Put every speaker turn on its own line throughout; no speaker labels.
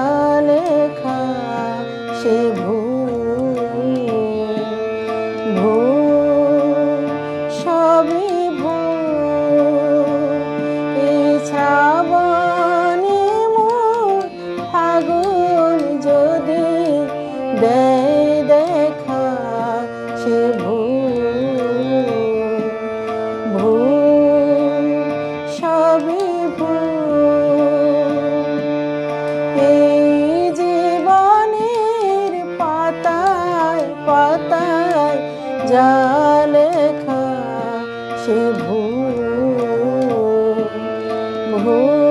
জানে পাতায় যা লেখা সে ভূ ভূ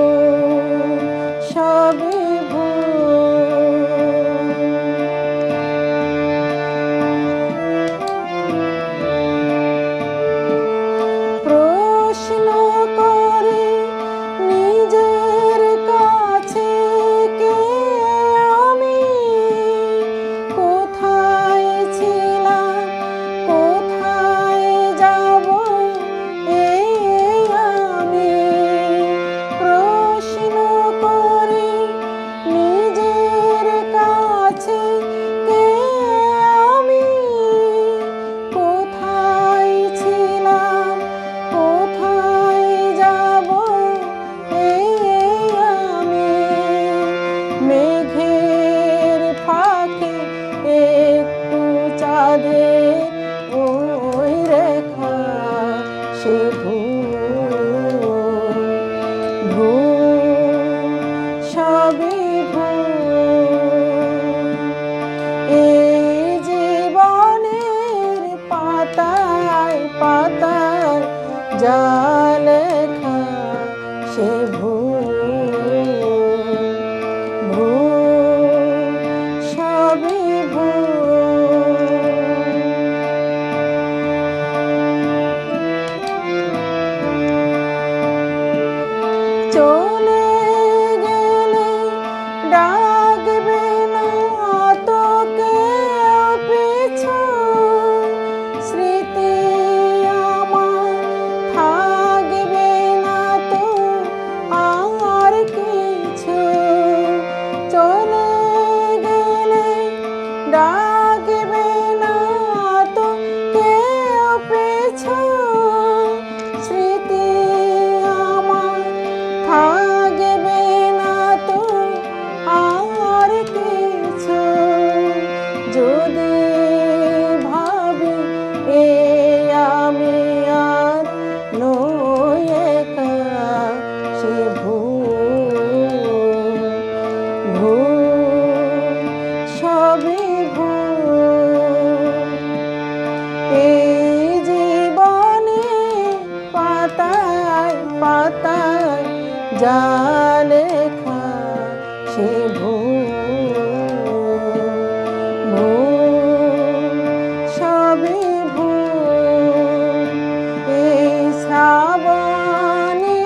সে ভুল ডাকবে না তো কেউ পেছো স্মৃতি আমার থাকবে না তো আর কিছু। যদি ভাবি এ আমি আর নয় যা লেখা সে সবে এই শ্রাবণে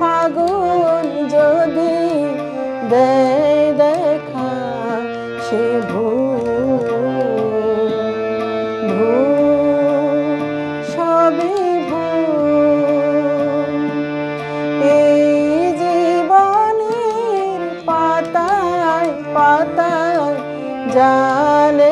পাগল যদি দেয় জানে